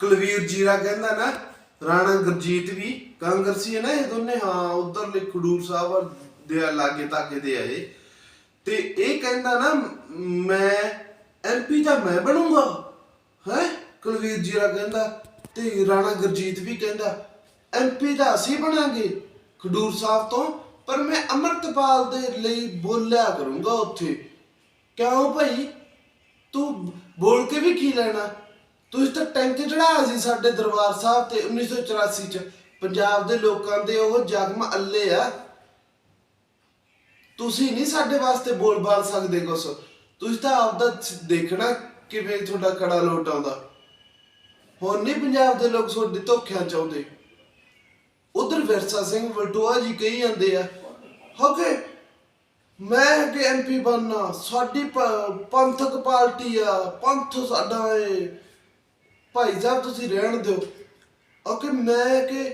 ਕੁਲਵੀਰ ਜੀਰਾ ਕਹਿੰਦਾ ਨਾ, ਰਾਣਾ ਗੁਰਜੀਤ ਵੀ ਕਾਂਗਰਸੀ ਹੈ ਨਾ ਇਹ ਦੋਨੇ, ਹਾਂ ਉਧਰ ਖਡੂਰ ਸਾਹਿਬ ਦੇ ਲਾਗੇ ਤਾਗੇ ਦੇ ਆਏ ਤੇ ਇਹ ਕਹਿੰਦਾ ਨਾ, ਮੈਂ ਐਮਪੀ ਤਾਂ ਮੈਂ ਬਣੂੰਗਾ? ਹੈ? ਕੁਲਵੀਰ ਜੀਰਾ ਕਹਿੰਦਾ, ਤੇ ਰਾਣਾ ਗੁਰਜੀਤ ਵੀ ਕਹਿੰਦਾ ਐਮਪੀ ਦਾ ਅਸੀਂ ਬਣਾਂਗੇ ਖਡੂਰ ਸਾਹਿਬ ਤੋਂ, ਪਰ ਮੈਂ ਅਮਰਤਪਾਲ ਦੇ ਲਈ ਬੋਲਿਆ ਕਰੂੰਗਾ ਉੱਥੇ। ਕਿਉਂ ਭਾਈ? ਤੂੰ ਬੋਲ ਕੇ ਵੀ ਕੀ ਲੈਣਾ? ਤੁਸੀਂ ਤਾਂ ਟੈਂਕ ਚੜਾਇਆ ਸੀ ਸਾਡੇ ਦਰਬਾਰ ਸਾਹਿਬ ਤੇ 1984 ਚ। ਪੰਜਾਬ ਦੇ ਲੋਕਾਂ ਦੇ ਉਹ ਜਗਮ ਅੱਲੇ ਆ। ਤੁਸੀਂ ਨਹੀਂ ਸਾਡੇ ਵਾਸਤੇ ਬੋਲ ਬਾਲ ਸਕਦੇ ਕੁਛ। ਤੁਸੀਂ ਤਾਂ ਆਪਦਾ ਦੇਖਣਾ ਕਿਵੇਂ ਤੁਹਾਡਾ ਕੜਾ ਲੋਟ ਆਉਂਦਾ। ਹੁਣ ਨਹੀਂ ਪੰਜਾਬ ਦੇ ਲੋਕ ਤੁਹਾਡੇ ਧੋਖਿਆਂ ਚਾਹੁੰਦੇ ਉਧਰ ਵਿਰਸਾ ਸਿੰਘ ਵਲਟੋਆ ਜੀ ਕਹੀ ਜਾਂਦੇ ਆ ਹੋਕੇ ਮੈਂ ਕਿ ਐਮਪੀ ਬਣਨਾ, ਸਾਡੀ ਪੰਥਕ ਪਾਰਟੀ ਆ, ਪੰਥ ਸਾਡਾ ਏ। ਭਾਈ ਸਾਹਿਬ ਤੁਸੀਂ ਰਹਿਣ ਦਿਓ। ਓਕੇ ਮੈਂ ਕਿ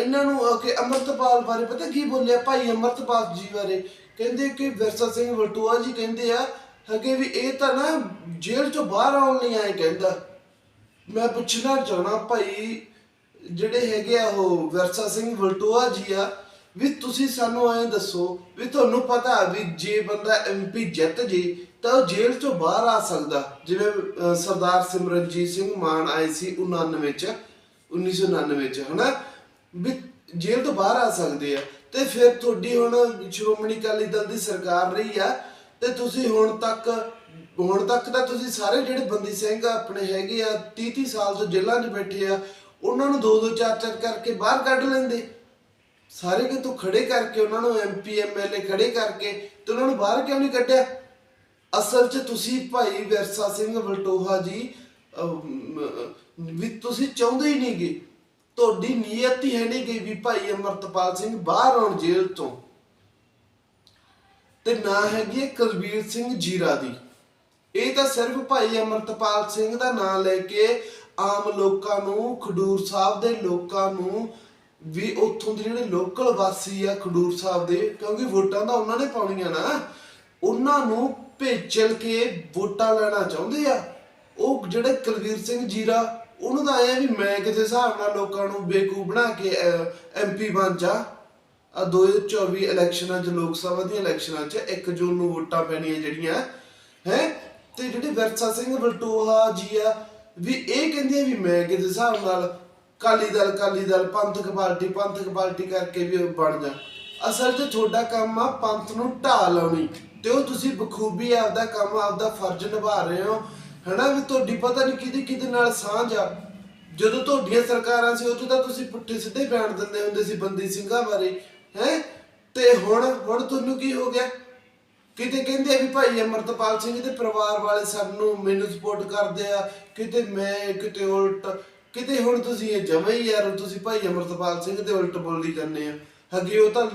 ਇਹਨਾਂ ਨੂੰ ਓਕੇ ਅਮਰਤਪਾਲ ਬਾਰੇ ਪਤਾ ਕੀ ਬੋਲਿਆ? ਭਾਈ ਅਮਰਤਪਾਲ ਜੀ ਬਾਰੇ। ਕਹਿੰਦੇ ਕਿ ਵਿਰਸਾ ਸਿੰਘ ਵਲਟੋਆ ਜੀ ਕਹਿੰਦੇ ਆ, ਹਗੇ ਵੀ ਇਹ ਤਾਂ ਨਾ ਜੇਲ੍ਹ ਚੋਂ ਬਾਹਰ ਆਉਣ ਲਈ ਆਏ ਕਹਿੰਦਾ। ਮੈਂ ਪੁੱਛਣਾ ਚਾਹਣਾ ਭਾਈ, ਜਿਹੜੇ ਹੈਗੇ ਆ ਉਹ ਵਿਰਸਾ ਸਿੰਘ ਵਲਟੋਆ ਜੀ ਆ ਵੀ ਤੁਸੀਂ ਸਾਨੂੰ ਐਂ ਦੱਸੋ ਵੀ ਤੁਹਾਨੂੰ ਪਤਾ ਵੀ ਜੇ ਬੰਦਾ ਐਮਪੀ ਜਿੱਤ ਜੇ, ਤਾਂ ਉਹ ਜੇਲ੍ਹ ਚੋਂ ਬਾਹਰ ਆ ਸਕਦਾ। ਜਿਵੇਂ ਸਰਦਾਰ ਸਿਮਰਨਜੀਤ ਸਿੰਘ ਮਾਨ ਆਏ ਸੀ 99 ਚ 1999 ਚ, ਹਨਾ? ਵੀ ਜੇਲ੍ਹ ਤੋਂ ਬਾਹਰ ਆ ਸਕਦੇ ਆ। ਤੇ ਫਿਰ ਤੁਹਾਡੀ ਹੁਣ ਸ਼੍ਰੋਮਣੀ ਅਕਾਲੀ ਦਲ ਦੀ ਸਰਕਾਰ ਰਹੀ ਆ, ਤੇ ਤੁਸੀਂ ਹੁਣ ਤੱਕ ਹੁਣ ਤੱਕ ਤਾਂ ਤੁਸੀਂ ਸਾਰੇ ਜਿਹੜੇ ਬੰਦੀ ਸਿੰਘ ਆਪਣੇ ਹੈਗੇ ਆ 30 30 ਸਾਲ ਤੋਂ ਜੇਲ੍ਹਾਂ 'ਚ ਬੈਠੇ ਆ, ਉਹਨਾਂ ਨੂੰ ਦੋ ਦੋ ਚਾਰ ਚਾਰ ਕਰਕੇ ਬਾਹਰ ਕੱਢ ਲੈਂਦੇ। ਸਾਰੇ ਕਿ ਤੂੰ ਖੜੇ ਕਰਕੇ ਉਹਨਾਂ ਨੂੰ ਐਮਪੀ ਐਮਐਲਏ ਖੜੇ ਕਰਕੇ ਤੇ ਉਹਨਾਂ ਨੂੰ ਬਾਹਰ ਕਿਉਂ ਨਹੀਂ ਕੱਢਿਆ? ਅਸਲ 'ਚ ਤੁਸੀਂ ਭਾਈ ਵਿਰਸਾ ਸਿੰਘ ਵਲਟੋਹਾ ਜੀ ਵੀ ਤੁਸੀਂ ਚਾਹੁੰਦੇ ਹੀ ਨਹੀਂਗੇ ਤੁਹਾਡੀ ਨੀਅਤ ਹੀ ਹੈ ਨਹੀਂ ਕਿ ਵੀ ਭਾਈ ਅਮਰਤਪਾਲ ਸਿੰਘ ਬਾਹਰ ਆਉਣ ਜੇਲ੍ਹ ਤੋਂ। ਤੇ ਨਾ ਹੈਗੀ ਹੈ ਕੁਲਬੀਰ ਸਿੰਘ ਜੀਰਾ ਦੀ। ਇਹ ਤਾਂ ਸਿਰਫ ਭਾਈ ਅਮਰਤਪਾਲ ਸਿੰਘ ਦਾ ਨਾਮ ਲੈ ਕੇ ਆਮ ਲੋਕਾਂ ਨੂੰ, ਖਡੂਰ ਸਾਹਿਬ ਦੇ ਲੋਕਾਂ ਨੂੰ ਵੀ ਉੱਥੋਂ ਦੇ ਜਿਹੜੇ ਲੋਕਲ ਵਾਸੀ ਆ ਖਡੂਰ ਸਾਹਿਬ ਦੇ, ਕਿਉਂਕਿ ਵੋਟਾਂ ਤਾਂ ਉਹਨਾਂ ਨੇ ਪਾਉਣੀਆਂ ਨਾ, ਉਹਨਾਂ ਨੂੰ ਭੇਜਲ ਕੇ ਵੋਟਾਂ ਲੈਣਾ ਚਾਹੁੰਦੇ ਆ। ਉਹ ਜਿਹੜੇ ਕੁਲਵੀਰ ਸਿੰਘ ਜੀਰਾ, ਉਹਨੂੰ ਤਾਂ ਆਇਆ ਵੀ ਮੈਂ ਕਿਸੇ ਹਿਸਾਬ ਨਾਲ ਲੋਕਾਂ ਨੂੰ ਬੇਕੂਫ ਬਣਾ ਕੇ ਐਮਪੀ ਬਣ ਜਾ। ਆ 2024 ਇਲੈਕਸ਼ਨਾਂ 'ਚ, ਲੋਕ ਸਭਾ ਦੀਆਂ ਇਲੈਕਸ਼ਨਾਂ 'ਚ 1 ਜੂਨ ਨੂੰ ਵੋਟਾਂ ਪੈਣੀਆਂ ਜਿਹੜੀਆਂ, ਹੈ? ਤੇ ਜਿਹੜੇ ਵਿਰਸਾ ਸਿੰਘ ਬਲਟੋਹਾ ਜੀ ਆ, ਵੀ ਇਹ ਕਹਿੰਦੇ ਆ ਵੀ ਮੈਂ ਕਿਸੇ ਹਿਸਾਬ ਨਾਲ ਕਾਲੀ ਦਲ ਕਾਲੀ ਦਲ, ਪੰਥਕ ਪਾਰਟੀ ਪੰਥਕ ਪਾਰਟੀ ਕਰਕੇ ਵੀ ਬਣ ਜਾ। ਅਸਲ 'ਚ ਤੁਹਾਡਾ ਕੰਮ ਆ ਪੰਥ ਨੂੰ ਢਾਹ ਲਾਉਣੀ। ਤੇ ਉਹ ਤੁਸੀਂ ਬਖੂਬੀ ਆਪਦਾ ਕੰਮ, ਆਪਦਾ ਫਰਜ਼ ਨਿਭਾ ਰਹੇ ਹੋ। ਹਨਾ ਵੀ ਤੁਹਾਡੀ ਪਤਾ ਨਹੀਂ ਕਿਹਦੀ ਕਿਹਦੇ ਨਾਲ ਸਾਂਝ ਆ। ਜਦੋਂ ਤੁਹਾਡੀਆਂ ਸਰਕਾਰਾਂ ਸੀ ਉਦੋਂ ਤਾਂ ਤੁਸੀਂ ਪੁੱਠੇ ਸਿੱਧੇ ਬਿਆਨ ਦਿੰਦੇ ਹੁੰਦੇ ਸੀ ਬੰਦੀ ਸਿੰਘਾਂ ਬਾਰੇ। ਹੈ? ਤੇ ਹੁਣ ਹੁਣ ਤੁਹਾਨੂੰ ਕੀ ਹੋ ਗਿਆ? ਕਿਤੇ ਕਹਿੰਦੇ ਆ ਵੀ ਭਾਈ ਅਮਰਤਪਾਲ ਸਿੰਘ ਦੇ ਪਰਿਵਾਰ ਵਾਲੇ ਸਾਨੂੰ ਮੈਨੂੰ ਸਪੋਰਟ ਕਰਦੇ ਆ। ਕਿਤੇ ਮੈਂ, ਕਿਤੇ ਉਲਟ। ਕਿਤੇ ਹੁਣ ਤੁਸੀਂ ਇਹ ਜਮਾ ਹੀ ਯਾਰ, ਤੁਸੀਂ ਭਾਈ ਅਮਰਤਪਾਲ ਸਿੰਘ ਦੇ ਉਲਟ ਬੋਲੀ ਜਾਂਦੇ ਆ। ਅੱਗੇ ਉਹ ਤਾਂ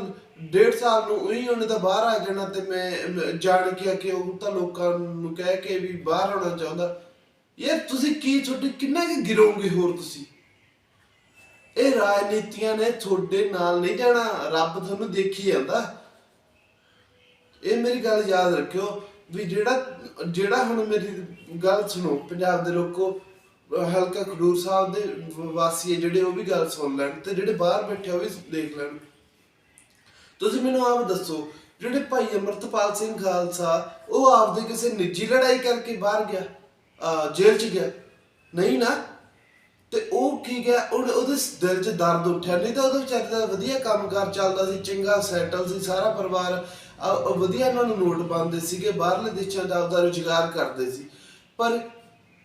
ਡੇਢ ਸਾਲ ਨੂੰ ਉਹੀ ਉਹਨੇ ਤਾਂ ਬਾਹਰ ਆ ਜਾਣਾ ਤੇ ਮੈਂ ਜਾਣ ਕੇ ਕਿ ਉਹ ਤਾਂ ਲੋਕਾਂ ਨੂੰ ਕਹਿ ਕੇ ਵੀ ਬਾਹਰ ਆਉਣਾ ਚਾਹੁੰਦਾ। ਯਾਰ ਤੁਸੀਂ ਕੀ ਛੋਟੀ ਕਿੰਨਾ ਕਿ ਗਿਰੋਗੇ ਹੋਰ ਤੁਸੀਂ? ਇਹ ਰਾਜਨੀਤੀਆਂ ਨੇ ਤੁਹਾਡੇ ਨਾਲ ਨਹੀਂ ਜਾਣਾ, ਰੱਬ ਤੁਹਾਨੂੰ ਦੇਖੀ ਜਾਂਦਾ। ਇਹ ਮੇਰੀ ਗੱਲ ਯਾਦ ਰੱਖਿਓ ਵੀ ਜਿਹੜਾ ਜਿਹੜਾ ਹੁਣ ਮੇਰੀ ਗੱਲ ਸੁਣੋ, ਪੰਜਾਬ ਦੇ ਲੋਕੋ ਹਲਕਾ ਖਡੂਰ ਸਾਹਿਬ ਦੇ ਵਾਸੀ ਹੈ ਜਿਹੜੇ ਉਹ ਵੀ ਗੱਲ ਸੁਣ ਲੈਣ ਤੇ ਜਿਹੜੇ ਬਾਹਰ ਬੈਠੇ ਉਹ ਵੀ ਦੇਖ ਲੈਣ। ਤੁਸੀਂ ਮੈਨੂੰ ਆਪ ਦੱਸੋ, ਜਿਹੜੇ ਭਾਈ ਅਮਰਤਪਾਲ ਸਿੰਘ ਖਾਲਸਾ, ਉਹ ਆਪਦੇ ਕਿਸੇ ਨਿੱਜੀ ਲੜਾਈ ਕਰਕੇ ਬਾਹਰ ਗਿਆ ਜੇਲ੍ਹ 'ਚ ਗਿਆ? ਨਹੀਂ ਨਾ? ਤੇ ਉਹ ਕੀ ਗਿਆ? ਉਹਦੇ ਦਿਲ 'ਚ ਦਰਦ ਉੱਠਿਆ। ਨਹੀਂ ਤਾਂ ਉਹਦੇ ਵਿਚਾਰੇ ਦਾ ਵਧੀਆ ਕੰਮਕਾਰ ਚੱਲਦਾ ਸੀ, ਚੰਗਾ ਸੈਟਲ ਸੀ, ਸਾਰਾ ਪਰਿਵਾਰ ਵਧੀਆ ਉਹਨਾਂ ਨੂੰ ਨੋਟ ਪਾਉਂਦੇ ਸੀਗੇ, ਬਾਹਰਲੇ ਦੇਸ਼ਾਂ ਦਾ ਆਪਦਾ ਰੁਜ਼ਗਾਰ ਕਰਦੇ ਸੀ। ਪਰ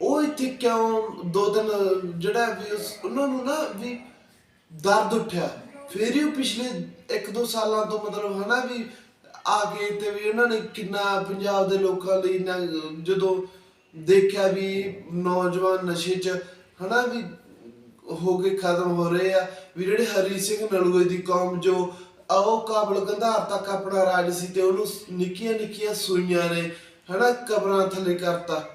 ਉਹ ਇੱਥੇ ਕਿਉਂ ਦੋ ਦਿਨ ਜਿਹੜਾ ਵੀ ਉਸ- ਉਹਨਾਂ ਨੂੰ ਨਾ ਵੀ ਦਰਦ ਉੱਠਿਆ। ਫਿਰ ਹੀ ਉਹ ਪਿਛਲੇ 1-2 ਸਾਲਾਂ ਤੋਂ ਮਤਲਬ ਹਨਾ ਵੀ ਆ ਕੇ ਤੇ ਵੀ ਉਹਨਾਂ ਨੇ ਕਿੰਨਾ ਪੰਜਾਬ ਦੇ ਲੋਕਾਂ ਲਈ ਨਾ ਜਦੋਂ ਦੇਖਿਆ ਵੀ ਨੌਜਵਾਨ ਨਸ਼ੇ 'ਚ ਹਨਾ ਵੀ ਹੋ ਕੇ ਖਤਮ ਹੋ ਰਹੇ ਆ, ਵੀ ਜਿਹੜੇ ਹਰੀ ਸਿੰਘ ਨਲੂਏ ਦੀ ਕੌਮ ਜੋ ਆਓ ਕਾਬਲ ਗੰਧਾਰ ਤੱਕ ਆਪਣਾ ਰਾਜ ਸੀ ਤੇ ਉਹਨੂੰ ਨਿੱਕੀਆਂ ਨਿੱਕੀਆਂ ਸੂਈਆਂ ਨੇ ਹਨਾ ਕਬਰਾਂ ਥੱਲੇ ਕਰਤਾ।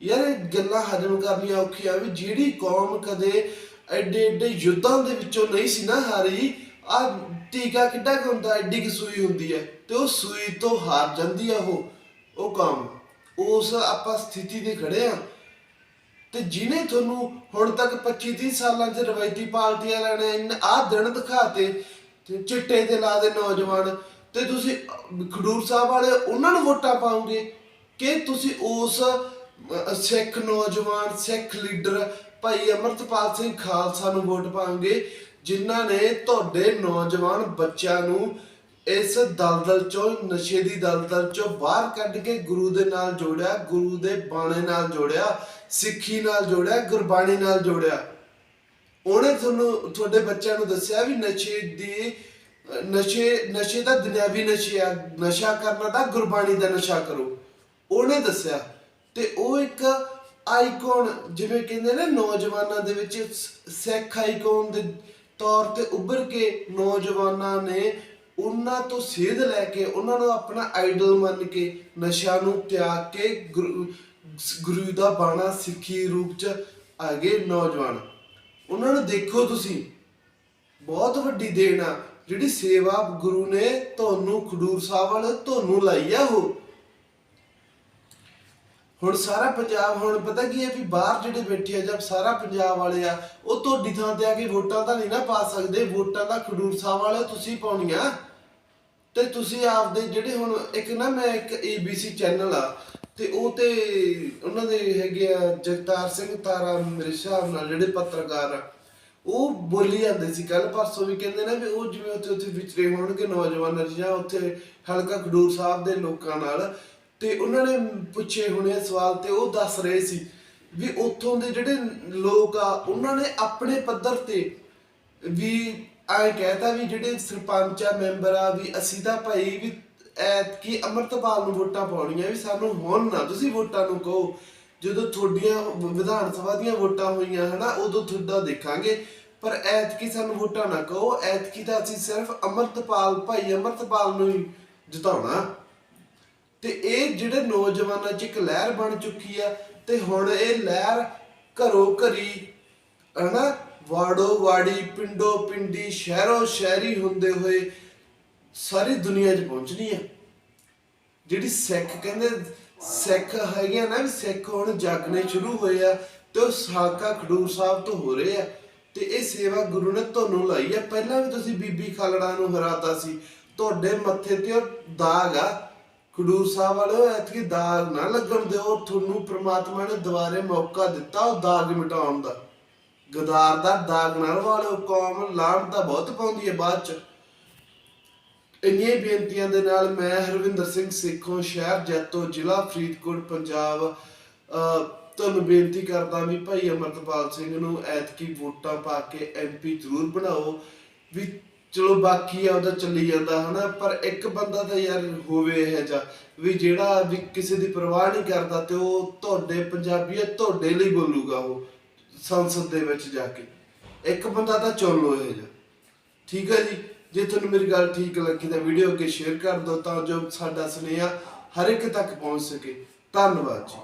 ਯਾਰ ਇਹ ਗੱਲਾਂ ਹਜਮ ਕਰਨੀਆਂ ਔਖੀਆਂ ਵੀ ਜਿਹੜੀ ਕੌਮ ਕਦੇ ਐਡੇ ਐਡੇ ਯੁੱਧਾਂ ਦੇ ਵਿੱਚੋਂ ਨਹੀਂ ਸੀ ਨਾ ਹਾਰੀ ਆ ਟੀਕਾ ਕਿੱਡਾ ਕੁ ਹੁੰਦਾ, ਐਡੀ ਕਿ ਸੂਈ ਹੁੰਦੀ ਹੈ ਤੇ ਉਹ ਸੂਈ ਤੋਂ ਹਾਰ ਜਾਂਦੀ ਆ ਉਹ ਉਹ ਕੌਮ। ਉਸ ਆਪਾਂ ਸਥਿਤੀ ਤੇ ਖੜੇ ਆ ਤੇ ਜਿਹਨੇ ਤੁਹਾਨੂੰ ਹੁਣ ਤੱਕ 25 30 ਸਾਲਾਂ 'ਚ ਰਵਾਇਤੀ ਪਾਰਟੀਆਂ ਲੈਣੇ ਆਹ ਦਿਨ ਦਿਖਾਤੇ ਤੇ ਚਿੱਟੇ ਤੇ ਲਾ ਦੇ ਨੌਜਵਾਨ, ਤੇ ਤੁਸੀਂ ਖਡੂਰ ਸਾਹਿਬ ਵਾਲੇ, ਉਹਨਾਂ ਨੂੰ ਵੋਟਾਂ ਪਾਉਂਗੇ, ਕਿ ਤੁਸੀਂ ਉਸ ਸਿੱਖ ਨੌਜਵਾਨ, ਸਿੱਖ ਲੀਡਰ, ਭਾਈ ਅਮਰਤਪਾਲ ਸਿੰਘ ਖਾਲਸਾ ਨੂੰ ਵੋਟ ਪਾਉਂਗੇ ਜਿਨ੍ਹਾਂ ਨੇ ਤੁਹਾਡੇ ਨੌਜਵਾਨ ਬੱਚਿਆਂ ਨੂੰ ਇਸ ਦਲਦਲ ਚੋਂ, ਨਸ਼ੇ ਦੀ ਦਲਦਲ ਚੋਂ ਬਾਹਰ ਕੱਢ ਕੇ ਗੁਰੂ ਦੇ ਨਾਲ ਜੋੜਿਆ, ਗੁਰੂ ਦੇ ਬਾਣੇ ਨਾਲ ਜੋੜਿਆ, ਸਿੱਖੀ ਨਾਲ ਜੋੜਿਆ, ਗੁਰਬਾਣੀ ਨਾਲ ਜੋੜਿਆ। ਉਹਨੇ ਤੁਹਾਨੂੰ, ਤੁਹਾਡੇ ਬੱਚਿਆਂ ਨੂੰ ਦੱਸਿਆ ਵੀ ਨਸ਼ੇ ਦੀ, ਨਸ਼ੇ ਨਸ਼ੇ ਦਾ ਦੁਨਿਆਵੀ ਨਸ਼ੇ ਆ, ਨਸ਼ਾ ਕਰਨਾ ਤਾਂ ਗੁਰਬਾਣੀ ਦਾ ਨਸ਼ਾ ਕਰੋ। ਉਹਨੇ ਦੱਸਿਆ। ਤੇ ਉਹ ਇੱਕ ਆਈਕਨ, ਜਿਵੇਂ ਕਹਿੰਦੇ ਨੇ ਨੌਜਵਾਨਾਂ ਦੇ ਵਿੱਚ ਸਿੱਖ ਆਈਕਨ ਦੇ ਤੌਰ ਤੇ ਉੱਭਰ ਕੇ ਨੌਜਵਾਨਾਂ ਨੇ ਉਹਨਾਂ ਤੋਂ ਸੇਧ ਲੈ ਕੇ ਉਹਨਾਂ ਨੂੰ ਆਪਣਾ ਆਈਡਲ ਮੰਨ ਕੇ ਨਸ਼ਾ ਨੂੰ ਤਿਆਗ ਕੇ ਗੁਰੂ ਗੁਰੂ ਦਾ ਬਾਣਾ ਸਿੱਖੀ ਰੂਪ ਚ ਆ ਗਏ ਨੌਜਵਾਨ। ਉਹਨਾਂ ਨੂੰ ਦੇਖੋ ਤੁਸੀਂ, ਬਹੁਤ ਵੱਡੀ ਦੇਣ ਆ। ਜਿਹੜੀ ਸੇਵਾ ਗੁਰੂ ਨੇ ਤੁਹਾਨੂੰ ਖਡੂਰ ਸਾਹਿਬ ਵਾਲੇ ਤੁਹਾਨੂੰ ਲਾਈ ਆ ਉਹ। ਹੁਣ ਸਾਰਾ ਪੰਜਾਬ, ਹੁਣ ਪਤਾ ਕੀ ਹੈ ਵੀ ਬਾਹਰ ਜਿਹੜੇ ਬੈਠੇ ਆ ਜਦ ਸਾਰਾ ਪੰਜਾਬ ਵਾਲੇ ਆ, ਉਹ ਤੁਹਾਡੀ ਥਾਂ ਤੇ ਆ ਕੇ ਵੋਟਾਂ ਤਾਂ ਨਹੀਂ ਨਾ ਪਾ ਸਕਦੇ। ਵੋਟਾਂ ਤਾਂ ਖਡੂਰ ਸਾਹਿਬ ਵਾਲੇ ਤੁਸੀਂ ਪਾਉਣੀਆਂ। ਤੇ ਤੁਸੀਂ ਆਪਦੇ ਜਿਹੜੇ ਹੁਣ ਇੱਕ ਨਾ ਮੈਂ ਇੱਕ ABC ਚੈਨਲ ਆ, ਤੇ ਉਹ ਤੇ ਉਹਨਾਂ ਦੇ ਹੈਗੇ ਆ ਜਗਤਾਰ ਸਿੰਘ ਤਾਰਾ, ਮੇਰੇ ਹਿਸਾਬ ਨਾਲ ਜਿਹੜੇ ਪੱਤਰਕਾਰ ਆ, ਉਹ ਬੋਲੀ ਜਾਂਦੇ ਸੀ। ਕੱਲ ਪਰਸੋਂ ਵੀ ਕਹਿੰਦੇ ਨੇ ਵੀ ਉਹ ਜਿਵੇਂ ਉੱਥੇ ਉੱਥੇ ਵਿਚਰੇ ਹੋਣਗੇ ਨੌਜਵਾਨ ਜਾਂ ਉੱਥੇ ਹਲਕਾ ਖਡੂਰ ਸਾਹਿਬ ਦੇ ਲੋਕਾਂ ਨਾਲ। ਤੇ ਉਹਨਾਂ ਨੇ ਪੁੱਛੇ ਹੋਣੇ ਸਵਾਲ ਤੇ ਉਹ ਦੱਸ ਰਹੇ ਸੀ ਵੀ ਉੱਥੋਂ ਦੇ ਜਿਹੜੇ ਲੋਕ ਆ, ਉਹਨਾਂ ਨੇ ਆਪਣੇ ਪੱਧਰ ਤੇ ਵੀ ਐ ਕਹਿਤਾ ਵੀ ਜਿਹੜੇ ਸਰਪੰਚ ਆ, ਮੈਂਬਰ ਆ, ਵੀ ਅਸੀਂ ਤਾਂ ਭਾਈ ਵੀ ਐਤਕੀ ਅਮਰਤਪਾਲ ਨੂੰ ਵੋਟਾਂ ਪਾਉਣੀਆਂ ਵੀ ਸਾਨੂੰ ਹੁਣ ਨਾ, ਤੁਸੀਂ ਵੋਟਾਂ ਨੂੰ ਕਹੋ। ਜਦੋਂ ਤੁਹਾਡੀਆਂ ਵਿਧਾਨ ਸਭਾ ਦੀਆਂ ਵੋਟਾਂ ਹੋਈਆਂ ਹਨਾ, ਉਦੋਂ ਤੁਹਾਡਾ ਦੇਖਾਂਗੇ। ਪਰ ਐਤਕੀ ਸਾਨੂੰ ਵੋਟਾਂ ਨਾ ਕਹੋ, ਐਤਕੀ ਤਾਂ ਅਸੀਂ ਸਿਰਫ ਅਮਰਤਪਾਲ, ਭਾਈ ਅਮਰਤਪਾਲ ਨੂੰ ਹੀ ਜਿਤਾਉਣਾ। ਤੇ ਇਹ ਜਿਹੜੇ ਨੌਜਵਾਨਾਂ 'ਚ ਇੱਕ ਲਹਿਰ ਬਣ ਚੁੱਕੀ ਆ, ਤੇ ਹੁਣ ਇਹ ਲਹਿਰ ਘਰੋ ਘਰੀ, ਹਨਾ, ਵਾੜੋ ਵਾੜੀ, ਪਿੰਡੋ ਪਿੰਡੀ, ਸ਼ਹਿਰੋ ਸ਼ਹਿਰੀ ਹੁੰਦੇ ਹੋਏ ਸਾਰੀ ਦੁਨੀਆ 'ਚ ਪਹੁੰਚਣੀ ਆ। ਜਿਹੜੀ ਸਿੱਖ ਕਹਿੰਦੇ, ਸਿੱਖ ਹੈਗੇ ਆ ਨਾ, ਵੀ ਸਿੱਖ ਹੁਣ ਜਾਗਣੇ ਸ਼ੁਰੂ ਹੋਏ ਆ ਤੇ ਉਹ ਸਾਕਾ ਖਡੂਰ ਸਾਹਿਬ ਤੋਂ ਹੋ ਰਹੇ ਆ। ਤੇ ਇਹ ਸੇਵਾ ਗੁਰੂ ਨੇ ਤੁਹਾਨੂੰ ਲਾਈ ਆ। ਪਹਿਲਾਂ ਵੀ ਤੁਸੀਂ ਬੀਬੀ ਖਾਲੜਾ ਨੂੰ ਹਰਾਤਾ ਸੀ। ਤੁਹਾਡੇ ਮੱਥੇ ਤੇ ਉਹ ਦਾਗ ਆ। ਖਡੂਰ ਵਾਲਿਓ ਐਤਕੀ ਦਾਗ ਨਾ ਲੱਗਣ ਦਿਓ ਤੁਹਾਨੂੰ ਪ੍ਰਮਾਤਮਾ ਨੇ ਦੁਬਾਰੇ ਮੌਕਾ ਦਿੱਤਾ ਉਹ ਦਾਗ ਮਿਟਾਉਣ ਦਾ। ਗਦਾਰ ਦਾ ਦਾਗ ਨਾਲ ਵਾਲਿਓ ਕੌਮ ਲਾਣ ਦਾ ਬਹੁਤ ਪਾਉਂਦੀ ਹੈ ਬਾਅਦ ਚ। ਇੰਨੀਆਂ ਬੇਨਤੀਆਂ ਦੇ ਨਾਲ ਮੈਂ ਹਰਵਿੰਦਰ ਸਿੰਘ ਸੇਖੋਂ ਸ਼ਹਿਰ ਜੈਤੋ ਜ਼ਿਲ੍ਹਾ ਫਰੀਦਕੋਟ ਪੰਜਾਬ ਅਹ, ਤੁਹਾਨੂੰ ਬੇਨਤੀ ਕਰਦਾ ਵੀ ਭਾਈ ਅਮਰਤਪਾਲ ਸਿੰਘ ਨੂੰ ਐਤਕੀ ਵੋਟਾਂ ਪਾ ਕੇ ਐਮਪੀ ਜ਼ਰੂਰ ਬਣਾਓ ਵੀ ਚਲੋ ਬਾਕੀ ਆ ਉਹਦਾ ਚੱਲੀ ਜਾਂਦਾ ਹਨਾ, ਪਰ ਇੱਕ ਬੰਦਾ ਤਾਂ ਯਾਰ ਹੋਵੇ ਇਹ ਜਾ ਵੀ ਜਿਹੜਾ ਵੀ ਕਿਸੇ ਦੀ ਪਰਵਾਹ ਨਹੀਂ ਕਰਦਾ ਤੇ ਉਹ ਤੁਹਾਡੇ ਪੰਜਾਬੀਅਤ ਤੁਹਾਡੇ ਲਈ ਬੋਲੂਗਾ ਉਹ ਸੰਸਦ ਦੇ ਵਿੱਚ ਜਾ ਕੇ। ਇੱਕ ਬੰਦਾ ਤਾਂ ਚੁਣ ਲਓ ਇਹ ਜਾ ਠੀਕ ਹੈ ਜੀ? ਜੇ ਤੁਹਾਨੂੰ ਮੇਰੀ ਗੱਲ ਠੀਕ ਲੱਗੀ ਤਾਂ ਵੀਡੀਓ ਅੱਗੇ ਸ਼ੇਅਰ ਕਰ ਦਿਓ ਤਾਂ ਜੋ ਸਾਡਾ ਸੁਨੇਹਾ ਹਰ ਇੱਕ ਤੱਕ ਪਹੁੰਚ ਸਕੇ। ਧੰਨਵਾਦ ਜੀ।